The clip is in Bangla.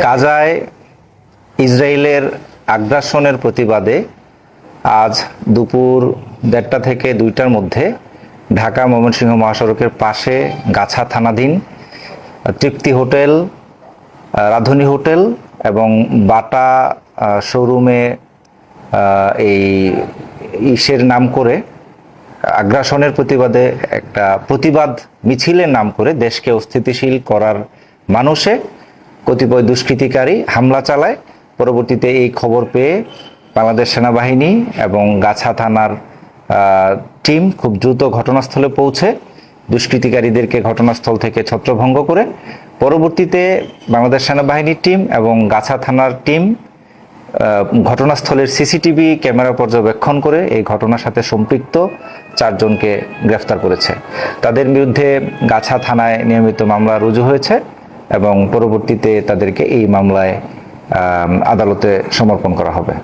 গাজায় ইসরায়েলের আগ্রাসনের প্রতিবাদে আজ দুপুর দেড়টা থেকে দুইটার মধ্যে ঢাকা ময়মনসিংহ মহাসড়কের পাশে গাছা থানাধীন তৃপ্তি হোটেল রাধুনী হোটেল এবং বাটা শোরুমে এই ইসের নাম করে আগ্রাসনের প্রতিবাদে একটা প্রতিবাদ মিছিলের নাম করে দেশকে অস্থিতিশীল করার মানুষে কতিপয় দুষ্কৃতিকারী হামলা চালায়। পরবর্তীতে এই খবর পেয়ে বাংলাদেশ সেনাবাহিনী এবং গাছা থানার টিম খুব দ্রুত ঘটনাস্থলে পৌঁছে। দুষ্কৃতিকারীদেরকে ঘটনাস্থল থেকে ছত্রভঙ্গ করে। পরবর্তীতে বাংলাদেশ সেনাবাহিনীর টিম এবং গাছা থানার টিম ঘটনাস্থলের সিসিটিভি ক্যামেরা পর্যবেক্ষণ করে এই ঘটনার সাথে সম্পৃক্ত চারজনকে গ্রেফতার করেছে। তাদের বিরুদ্ধে গাছা থানায় নিয়মিত মামলা রুজু হয়েছে এবং পরবর্তীতে তাদেরকে এই মামলায় আদালতে সমর্পণ করা হবে।